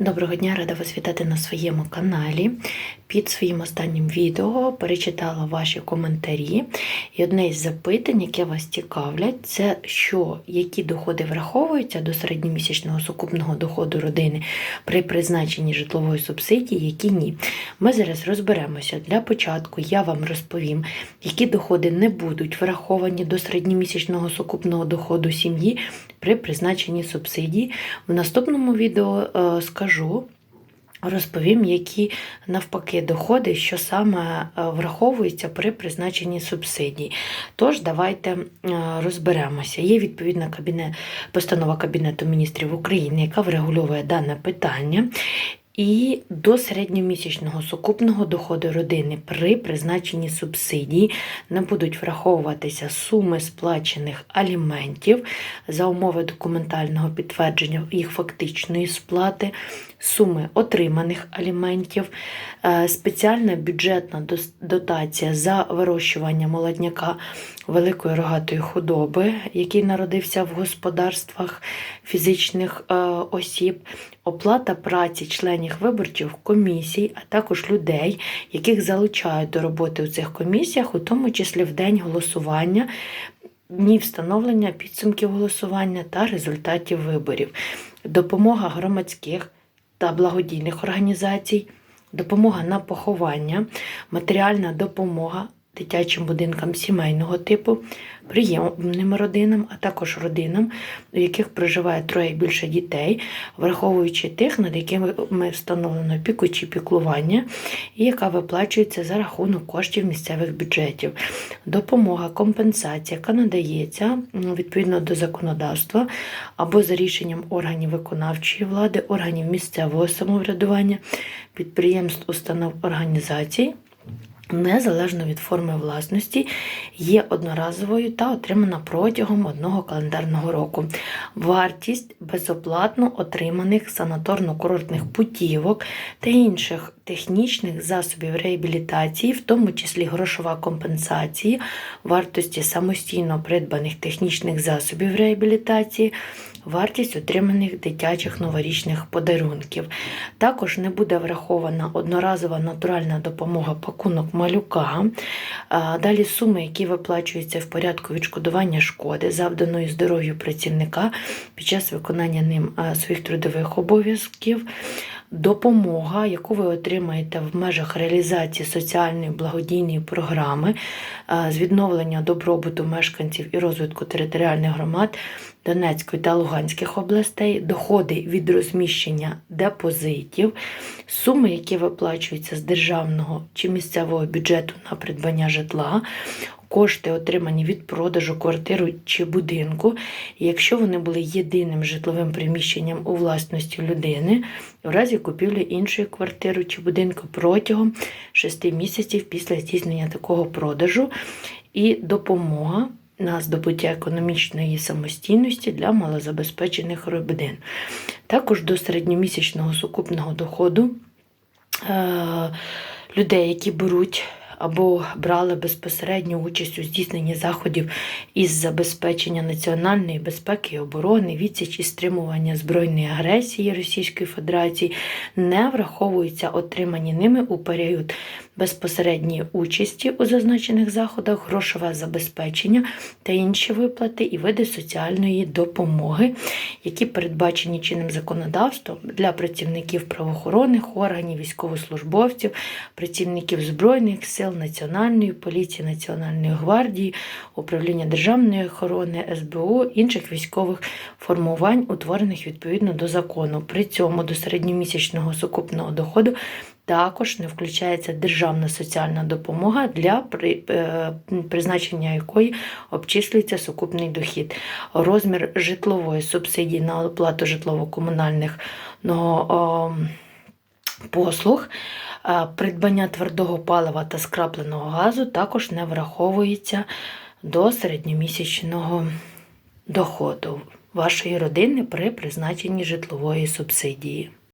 Доброго дня, рада вас вітати на своєму каналі. Під своїм останнім відео перечитала ваші коментарі. І одне із запитань, яке вас цікавлять, це що, які доходи враховуються до середньомісячного сукупного доходу родини при призначенні житлової субсидії, які ні. Ми зараз розберемося. Для початку я вам розповім, які доходи не будуть враховані до середньомісячного сукупного доходу сім'ї при призначенні субсидії. В наступному відео е, скажу. Розповім, які навпаки доходи, що саме е, враховується при призначенні субсидій. Тож, давайте е, розберемося. Є відповідна кабінет, постанова Кабінету міністрів України, яка врегульовує дане питання. І до середньомісячного сукупного доходу родини при призначенні субсидій не будуть враховуватися суми сплачених аліментів за умови документального підтвердження їх фактичної сплати, суми отриманих аліментів, е, спеціальна бюджетна дотація за вирощування молодняка великої рогатої худоби, який народився в господарствах фізичних е, осіб, оплата праці членів виборчих комісій, а також людей, яких залучають до роботи у цих комісіях, у тому числі в день голосування. Дні встановлення підсумків голосування та результатів виборів, допомога громадських та благодійних організацій, допомога на поховання, матеріальна допомога дитячим будинкам сімейного типу, приємним родинам, а також родинам, у яких проживає троє більше дітей, враховуючи тих, над якими ми встановлено опіку чи піклування, і яка виплачується за рахунок коштів місцевих бюджетів. Допомога, компенсація, яка надається відповідно до законодавства або за рішенням органів виконавчої влади, органів місцевого самоврядування, підприємств, установ організацій. Незалежно від форми власності, є одноразовою та отримана протягом одного календарного року. Вартість безоплатно отриманих санаторно-курортних путівок та інших технічних засобів реабілітації, в тому числі грошова компенсація вартості самостійно придбаних технічних засобів реабілітації, вартість отриманих дитячих новорічних подарунків. Також не буде врахована одноразова натуральна допомога пакунок малюка. Далі суми, які виплачуються в порядку відшкодування шкоди, завданої здоров'ю працівника під час виконання ним своїх трудових обов'язків. Допомога, яку ви отримаєте в межах реалізації соціальної благодійної програми з відновлення добробуту мешканців і розвитку територіальних громад Донецької та Луганських областей, доходи від розміщення депозитів, суми, які виплачуються з державного чи місцевого бюджету на придбання житла, кошти, отримані від продажу квартири чи будинку, якщо вони були єдиним житловим приміщенням у власності людини, в разі купівлі іншої квартири чи будинку протягом 6 місяців після здійснення такого продажу, і допомога на здобуття економічної самостійності для малозабезпечених родин. Також до середньомісячного сукупного доходу е, людей, які беруть або брали безпосередню участь у здійсненні заходів із забезпечення національної безпеки і оборони, відсіч і стримування збройної агресії Російської Федерації, не враховуються отримані ними у період безпосередньої участі у зазначених заходах, грошове забезпечення та інші виплати і види соціальної допомоги, які передбачені чинним законодавством для працівників правоохоронних органів, військовослужбовців, працівників Збройних сил, Національної поліції, Національної гвардії, управління державної охорони, СБУ, інших військових формувань, утворених відповідно до закону. При цьому до середньомісячного сукупного доходу також не включається державна соціальна допомога, для е, призначення якої обчислюється сукупний дохід. Розмір житлової субсидії на оплату житлово-комунальних ну, послуг, е, придбання твердого палива та скрапленого газу також не враховується до середньомісячного доходу вашої родини при призначенні житлової субсидії.